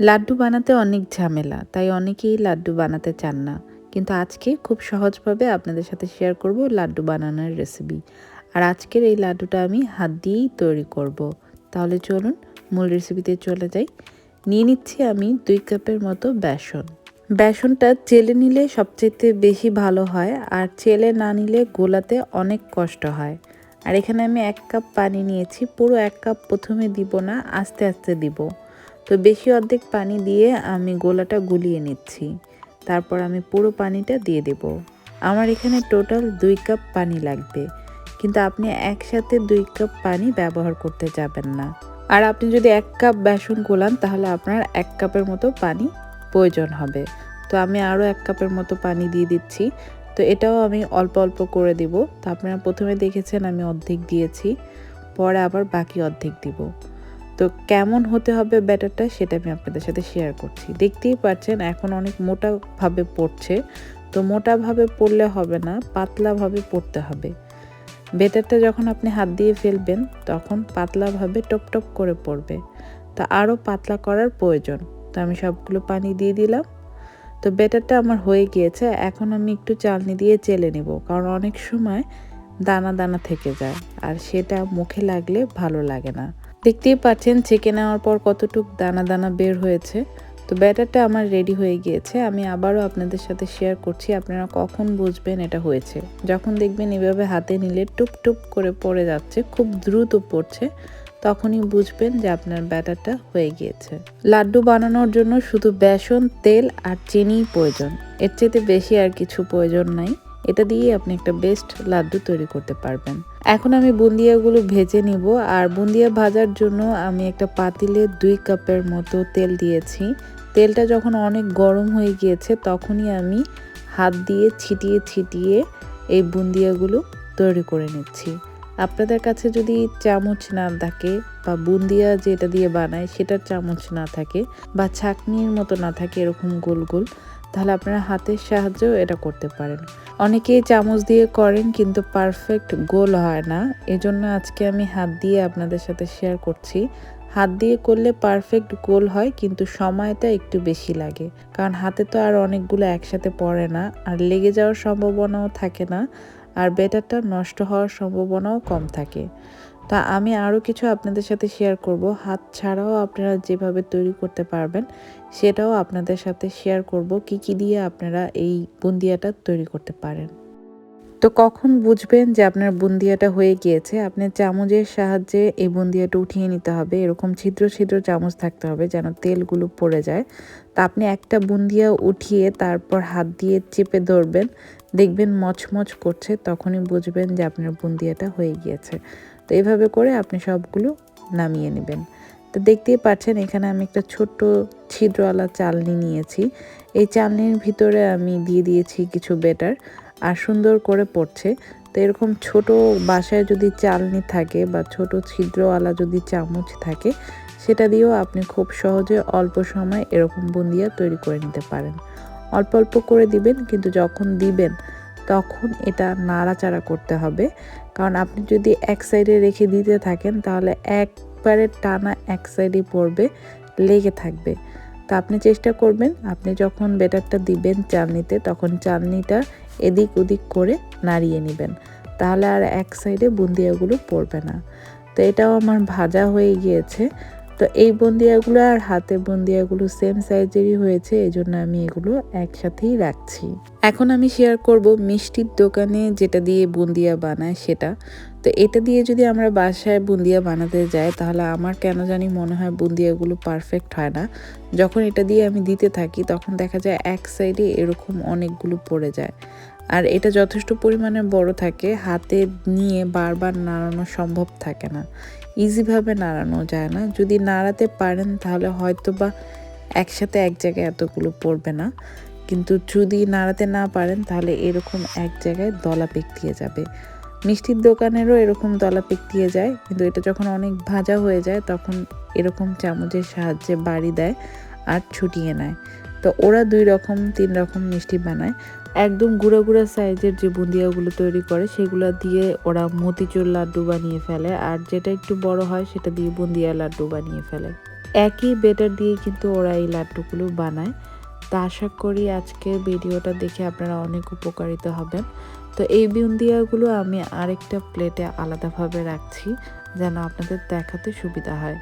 লাড্ডু বানাতে অনেক ঝামেলা, তাই অনেকেই লাড্ডু বানাতে চান না। কিন্তু আজকে খুব সহজভাবে আপনাদের সাথে শেয়ার করব লাড্ডু বানানোর রেসিপি আর আজকের এই লাড্ডুটা আমি হাত দিয়েই তৈরি করব। তাহলে চলুন মূল রেসিপিতে চলে যাই। নিয়ে নিচ্ছি আমি দুই কাপের মতো বেসন। বেসনটা চেলে নিলে সবচেয়ে বেশি ভালো হয়, আর চেলে না নিলে গোলাতে অনেক কষ্ট হয়। আর এখানে আমি এক কাপ পানি নিয়েছি, পুরো এক কাপ প্রথমে দিব না, আস্তে আস্তে দিব। তো বেশি অর্ধেক পানি দিয়ে আমি গোলাটা গুলিয়ে নিচ্ছি। তারপর আমি পুরো পানিটা দিয়ে দেব। আমার এখানে টোটাল দুই কাপ পানি লাগবে। কিন্তু আপনি একসাথে দুই কাপ পানি ব্যবহার করতে যাবেন না। আর আপনি যদি এক কাপ বেসন গোলান, তাহলে আপনার এক কাপের মতো পানি প্রয়োজন হবে। তো আমি আরও এক কাপের মতো পানি দিয়ে দিচ্ছি। তো এটাও আমি অল্প অল্প করে দিব। তো আপনারা প্রথমে দেখেছেন আমি অর্ধেক দিয়েছি। পরে আবার বাকি অর্ধেক দিব। তো কেমন হতে হবে ব্যাটারটা সেটা আমি আপনাদের সাথে শেয়ার করছি। দেখতেই পাচ্ছেন, এখন অনেক মোটাভাবে পড়ছে, তো মোটাভাবে পড়লে হবে না পাতলাভাবে পড়তে হবে। বেটারটা যখন আপনি হাত দিয়ে ফেলবেন, তখন পাতলাভাবে টপ টপ করে পড়বে। তা আরও পাতলা করার প্রয়োজন। তো আমি সবগুলো পানি দিয়ে দিলাম। তো বেটারটা আমার হয়ে গিয়েছে, এখন আমি একটু চালনি দিয়ে চেলে নেব, কারণ অনেক সময় দানা দানা থেকে যায়, আর সেটা মুখে লাগলে ভালো লাগে না। দেখতেই পাচ্ছেন ছেঁকে নেওয়ার পর কতটুক দানা দানা বের হয়েছে। তো ব্যাটারটা আমার রেডি হয়ে গিয়েছে। আমি আবারও আপনাদের সাথে শেয়ার করছি, আপনারা কখন বুঝবেন এটা হয়েছে। যখন দেখবেন এভাবে হাতে নিলে টুপ টুপ করে পড়ে যাচ্ছে, খুব দ্রুত পড়ছে, তখনই বুঝবেন যে আপনার ব্যাটারটা হয়ে গিয়েছে। লাড্ডু বানানোর জন্য শুধু বেসন, তেল আর চিনিই প্রয়োজন। এর চেয়ে বেশি আর কিছু প্রয়োজন নাই। এটা দিয়ে আপনি একটা বেস্ট লাড্ডু তৈরি করতে পারবেন। এখন আমি বুন্দিয়াগুলো ভেজে নিব আর বুন্দিয়া ভাজার জন্য আমি একটা পাতিলে দুই কাপের মতো তেল দিয়েছি। তেলটা যখন অনেক গরম হয়ে গিয়েছে তখনই আমি হাত দিয়ে ছিটিয়ে ছিটিয়ে এই বুন্দিয়াগুলো তৈরি করে নিচ্ছি। আপনাদের কাছে যদি চামচ না থাকে বা বুন্দিয়া যেটা দিয়ে বানায় সেটার চামচ না থাকে বা ছাকনির মতো না থাকে এরকম গোল গোল তাহলে আপনারা হাতের সাহায্যেও এটা করতে পারেন। অনেকেই চামচ দিয়ে করেন কিন্তু পারফেক্ট গোল হয় না। এজন্য আজকে আমি হাত দিয়ে আপনাদের সাথে শেয়ার করছি। হাত দিয়ে করলে পারফেক্ট গোল হয় কিন্তু সময়টা একটু বেশি লাগে। কারণ হাতে তো আর অনেকগুলো একসাথে পড়ে না, আর লেগে যাওয়ার সম্ভাবনাও থাকে না, আর বেটারটা নষ্ট হওয়ার সম্ভাবনাও কম থাকে। তা আমি আরও কিছু আপনাদের সাথে শেয়ার করব। হাত ছাড়াও আপনারা যেভাবে তৈরি করতে পারবেন, সেটাও আপনাদের সাথে শেয়ার করব। কি কি দিয়ে আপনারা এই বুন্দিয়াটা তৈরি করতে পারেন। তো কখন বুঝবেন যে আপনার বুন্দিয়াটা হয়ে গিয়েছে? আপনার চামচের সাহায্যে এই বুন্দিয়াটা উঠিয়ে নিতে হবে। এরকম ছিদ্র ছিদ্র চামচ থাকতে হবে যেন তেলগুলো পড়ে যায়। তা আপনি একটা বুন্দিয়া উঠিয়ে তারপর হাত দিয়ে চেপে ধরবেন। দেখবেন মচমচ করছে, তখনই বুঝবেন যে আপনার বুন্দিয়াটা হয়ে গিয়েছে। তো এইভাবে করে আপনি সবগুলো নামিয়ে নেবেন। তো দেখতেই পাচ্ছেন এখানে আমি একটা ছোট্ট ছিদ্রওয়ালা চালনি নিয়েছি। এই চালনির ভিতরে আমি দিয়ে দিয়েছি কিছু বেটার, আর সুন্দর করে পড়ছে। তো এরকম ছোট বাসায় যদি চালনি থাকে বা ছোট ছিদ্রওয়ালা যদি চামচ থাকে, সেটা দিয়েও আপনি খুব সহজে অল্প সময় এরকম বুন্দিয়া তৈরি করে নিতে পারেন। অল্প অল্প করে দিবেন, কিন্তু যখন দিবেন, তখন এটা নাড়াচাড়া করতে হবে। কারণ আপনি যদি এক সাইডে রেখে দিতে থাকেন, তাহলে একবারে টানা এক সাইডে পড়বে, লেগে থাকবে। তো আপনি চেষ্টা করবেন, আপনি যখন বেটারটা দিবেন চালনিতে, তখন চালনিটা এদিক ওদিক করে নাড়িয়ে নেবেন। তাহলে আর এক সাইডে বুন্দিয়াগুলো পড়বে না। তো এটাও আমার ভাজা হয়ে গিয়েছে। তো এই বন্দিয়াগুলো আর হাতের বন্দিয়াগুলো সেম সাইজেরই হয়েছে এই জন্য আমি এগুলো একসাথেই রাখছি। এখন আমি শেয়ার করব মিষ্টির দোকানে যেটা দিয়ে বুন্দিয়া বানায় সেটা। তো এটা দিয়ে যদি আমরা বাসায় বুন্দিয়া বানাতে যাই, তাহলে আমার কেন জানি মনে হয় বুন্দিয়াগুলো পারফেক্ট হয় না। যখন এটা দিয়ে আমি দিতে থাকি, তখন দেখা যায় এক সাইডে এরকম অনেকগুলো পড়ে যায়। আর এটা যথেষ্ট পরিমাণে বড় থাকে, হাতে নিয়ে বারবার নাড়ানো সম্ভব থাকে না। ইজিভাবে নাড়ানো যায় না। যদি নাড়াতে পারেন তাহলে হয়তো বা একসাথে এক জায়গায় এতগুলো পড়বে না। কিন্তু যদি নাড়াতে না পারেন তাহলে এরকম এক জায়গায় দলা দিয়ে যাবে। মিষ্টির দোকানেরও এরকম দলা দিয়ে যায়। কিন্তু এটা যখন অনেক ভাজা হয়ে যায় তখন এরকম চামচের সাহায্যে বাড়ি দেয় আর ছুটিয়ে নেয়। তো ওরা দুই রকম, তিন রকম মিষ্টি বানায়। একদম গুঁড়া গুঁড়া সাইজের যে বুন্দিয়াগুলো তৈরি করে, সেগুলো দিয়ে ওরা মতিচুর লাড্ডু বানিয়ে ফেলে। আর যেটা একটু বড় হয়, সেটা দিয়ে বুন্দিয়া লাড্ডু বানিয়ে ফেলে। একই বেটার দিয়ে কিন্তু ওরা এই লাড্ডুগুলো বানায়। তা আশা করি আজকে ভিডিওটা দেখে আপনারা অনেক উপকারিত হবেন। তো এই বুন্দিয়াগুলো আমি আরেকটা প্লেটে আলাদাভাবে রাখছি, যেন আপনাদের দেখাতে সুবিধা হয়।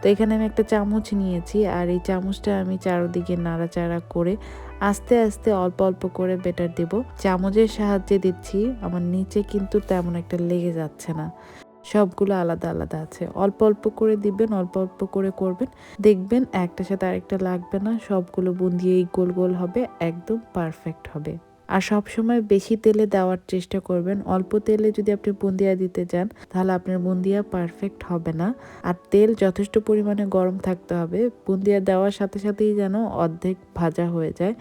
তো এখানে আমি একটা চামচ নিয়েছি, আর এই চামচটা আমি চারোদিকে নাড়াচাড়া করে আস্তে আস্তে অল্প অল্প করে বেটার দেব। চামচের সাহায্যে দিচ্ছি, আমার নিচে কিন্তু তেমন একটা লেগে যাচ্ছে না। সবগুলো আলাদা আলাদা আছে। অল্প অল্প করে দিবেন, অল্প অল্প করে করবেন। দেখবেন একটা সাথে আরেকটা লাগবে না, সবগুলো বুন্দিয়েই গোল গোল হবে, একদম পারফেক্ট হবে। আর সব সময় বেশি তেলে দেওয়ার চেষ্টা করবেন। অল্প তেলে যদি আপনি বুন্দিয়া দিতে চান তাহলে আপনার বুন্দিয়া পারফেক্ট হবে না। আর তেল যথেষ্ট পরিমাণে গরম থাকতে হবে। বুন্দিয়া দেওয়ার সাথে সাথেই যেন অর্ধেক ভাজা হয়ে যায়।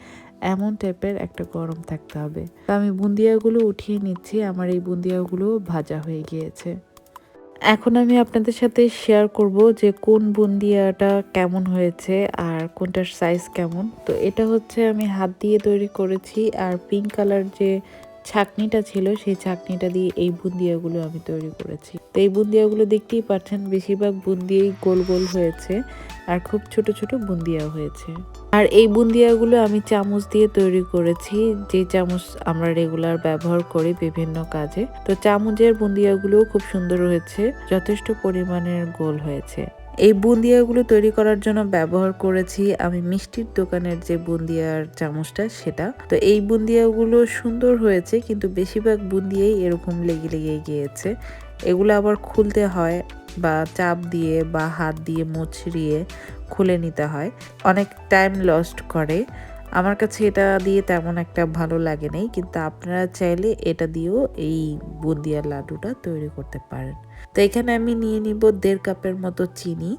এমন টাইপের একটা গরম থাকতে হবে। তো আমি বুন্দিয়াগুলো উঠিয়ে নিচ্ছি। আমার এই বুন্দিয়াগুলো ভাজা হয়ে গিয়েছে। এখন আমি আপনাদের সাথে শেয়ার করব যে কোন বুন্দিয়াটা কেমন হয়েছে আর কোনটার সাইজ কেমন। তো এটা হচ্ছে আমি হাত দিয়ে তৈরি করেছি আর পিঙ্ক কালার যে ছাকনিটা ছিল সেই ছাকনিটা দিয়ে এই বুন্দিয়াগুলো আমি তৈরি করেছি। তো এই বুন্দিয়াগুলো দেখতেই পাচ্ছেন, বেশিরভাগ বুন্দিয়াই গোল গোল হয়েছে আর খুব ছোট ছোট বুন্দিয়া হয়েছে। আর এই বুন্দিয়াগুলো আমি চামচ দিয়ে তৈরি করেছি, যে চামচ আমরা রেগুলার ব্যবহার করি বিভিন্ন কাজে। তো চামচের বুন্দিয়াগুলোও খুব সুন্দর হয়েছে, যথেষ্ট পরিমাণের গোল হয়েছে। এই বুন্দিয়াগুলো তৈরি করার জন্য ব্যবহার করেছি আমি মিষ্টির দোকানের যে বুন্দিয়ার চামচটা, সেটা। তো এই বুন্দিয়াগুলো সুন্দর হয়েছে, কিন্তু বেশিরভাগ বুন্দিয়াই এরকম লেগে লেগে গিয়েছে। এগুলো আবার খুলতে হয় বা চাপ দিয়ে বা হাত দিয়ে মুচড়িয়ে খুলে নিতে হয়। অনেক টাইম লস্ট করে। আমার কাছে এটা দিয়ে তেমন একটা ভালো লাগে নেই, কিন্তু আপনারা চাইলে এটা দিয়েও এই বুন্দিয়ার লাড্ডুটা তৈরি করতে পারেন। তো এখানে আমি নিয়ে নিব দেড় কাপের মতো চিনি।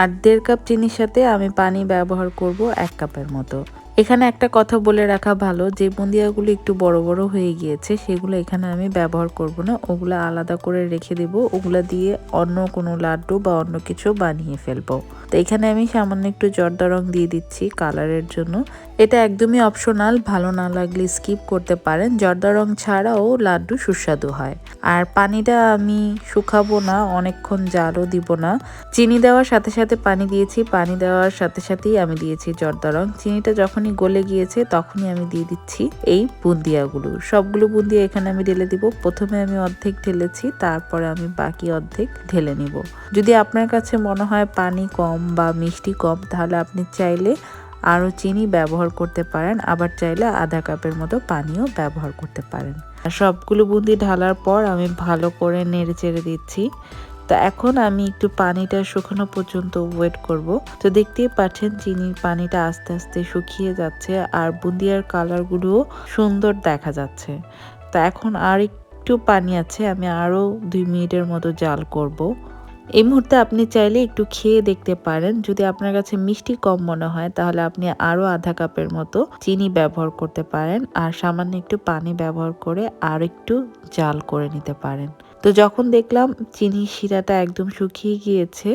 আর দেড় কাপ চিনির সাথে আমি পানি ব্যবহার করব এক কাপের মতো। এখানে একটা কথা বলে রাখা ভালো, যে বুন্দিয়াগুলো একটু বড় বড় হয়ে গিয়েছে, সেগুলো এখানে আমি ব্যবহার করব না। ওগুলো আলাদা করে রেখে দেব, ওগুলো দিয়ে অন্য কোনো লাড্ডু বা অন্য কিছু বানিয়ে ফেলব। তো এখানে আমি সামান্য একটু জর্দা রং দিয়ে দিচ্ছি কালারের জন্য। এটা একদমই অপশনাল ভালো না লাগলে স্কিপ করতে পারেন। জর্দা রং ছাড়াও লাড্ডু সুস্বাদু হয়। আর পানিটা আমি শুকাবো না, অনেকক্ষণ জালও দিব না। চিনি দেওয়ার সাথে সাথে পানি দিয়েছি, পানি দেওয়ার সাথে সাথেই আমি দিয়েছি জর্দা রং। চিনিটা যখনই গলে গিয়েছে, তখনই আমি দিয়ে দিচ্ছি এই বুন্দিয়াগুলো। সবগুলো বুন্দিয়া এখানে আমি ঢেলে দিব। প্রথমে আমি অর্ধেক ঢেলেছি, তারপরে আমি বাকি অর্ধেক ঢেলে নিব। যদি আপনার কাছে মনে হয় পানি কম বা মিষ্টি কম, তাহলে আপনি চাইলে আরও চিনি ব্যবহার করতে পারেন, আবার চাইলে আধা কাপের মতো পানিও ব্যবহার করতে পারেন। সবগুলো বুন্দি ঢালার পর আমি ভালো করে নেড়ে চেড়ে দিচ্ছি। তো এখন আমি একটু পানিটা শুকানো পর্যন্ত ওয়েট করব। তো দেখতেই পাচ্ছেন চিনির পানিটা আস্তে আস্তে শুকিয়ে যাচ্ছে আর বুন্দিয়ার কালারগুলোও সুন্দর দেখা যাচ্ছে। তো এখন আর একটু পানি আছে, আমি আরও দুই মিনিটের মতো জাল করব। এই মুহূর্তে আপনি চাইলে একটু খেয়ে দেখতে পারেন। যদি আপনার কাছে মিষ্টি কম মনে হয়, তাহলে আপনি আরও আধা কাপের মতো চিনি ব্যবহার করতে পারেন। আর সামান্য একটু পানি ব্যবহার করে আর একটু জাল করে নিতে পারেন। তো যখন দেখলাম চিনি শিরাটা একদম শুকিয়ে গিয়েছে,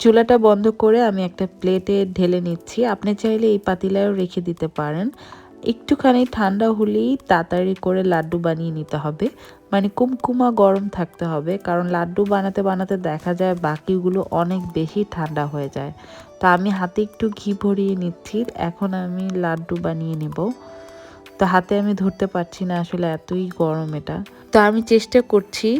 চুলাটা বন্ধ করে আমি একটা প্লেটে ঢেলে নিচ্ছি। আপনি চাইলে এই পাতিলায়ও রেখে দিতে পারেন। একটুখানি ঠান্ডা হলেই তাড়াতাড়ি করে লাড্ডু বানিয়ে নিতে হবে। মানে কুমকুমা গরম থাকতে হবে, কারণ লাড্ডু বানাতে বানাতে দেখা যায় বাকিগুলো অনেক বেশি ঠান্ডা হয়ে যায়। তো আমি হাতে একটু ঘি ভরিয়ে নিচ্ছি, এখন আমি লাড্ডু বানিয়ে নেব। তো হাতে আমি ধরতে পারছি না আসলে এতই গরম এটা। তো আমি চেষ্টা করছি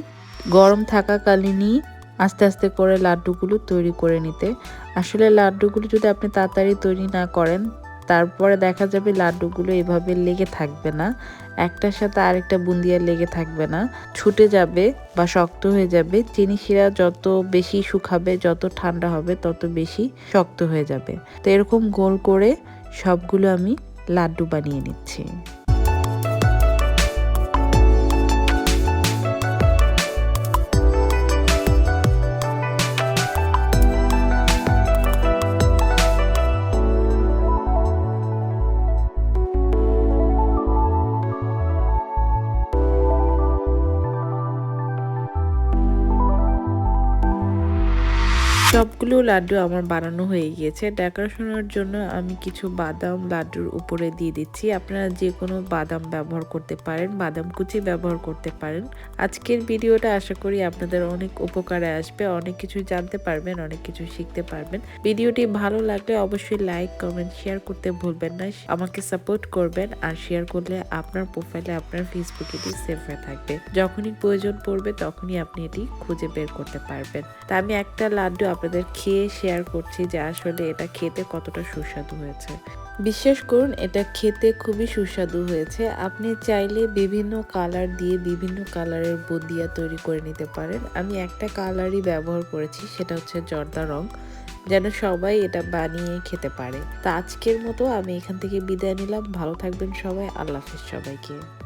গরম থাকাকালীনই আস্তে আস্তে করে লাড্ডুগুলো তৈরি করে নিতে। আসলে লাড্ডুগুলো যদি আপনি তাড়াতাড়ি তৈরি না করেন, তারপরে দেখা যাবে লাড্ডুগুলো এভাবে লেগে থাকবে না। একটার সাথে আরেকটা বুন্দিয়া লেগে থাকবে না। ছুটে যাবে বা শক্ত হয়ে যাবে। চিনি শিরা যত বেশি শুকাবে, যত ঠান্ডা হবে, তত বেশি শক্ত হয়ে যাবে। তো এরকম গোল করে সবগুলো আমি লাড্ডু বানিয়ে নিচ্ছি। সবগুলো লাড্ডু আমার বানানো হয়ে গিয়েছে। ডেকোরেশনের জন্য আমি কিছু বাদাম লাড্ডুর উপরে দিয়ে দিচ্ছি। আপনারা যে কোনো বাদাম ব্যবহার করতে পারেন, বাদাম কুচি ব্যবহার করতে পারেন। আজকের ভিডিওটা আশা করি আপনাদের অনেক উপকারে আসবে, অনেক কিছু জানতে পারবেন, অনেক কিছু শিখতে পারবেন। ভিডিওটি ভালো লাগলে অবশ্যই লাইক, কমেন্ট, শেয়ার করতে ভুলবেন না। আমাকে সাপোর্ট করবেন আর শেয়ার করলে আপনার প্রোফাইলে আপনার ফেসবুকে এটি সেভ হয়ে থাকবে। যখনই প্রয়োজন পড়বে তখনই আপনি এটি খুঁজে বের করতে পারবেন। তা আমি একটা লাড্ডু আপনাদের খেয়ে শেয়ার করছি যে আসলে এটা খেতে কতটা সুস্বাদু হয়েছে। বিশ্বাস করুন, এটা খেতে খুবই সুস্বাদু হয়েছে। আপনি চাইলে বিভিন্ন কালার দিয়ে বিভিন্ন কালারের বুন্দিয়া তৈরি করে নিতে পারেন। আমি একটা কালারই ব্যবহার করেছি, সেটা হচ্ছে জর্দা রং। যেন সবাই এটা বানিয়ে খেতে পারে। তা আজকের মতো আমি এখান থেকে বিদায় নিলাম। ভালো থাকবেন সবাই। আল্লাহ হাফিজ সবাইকে।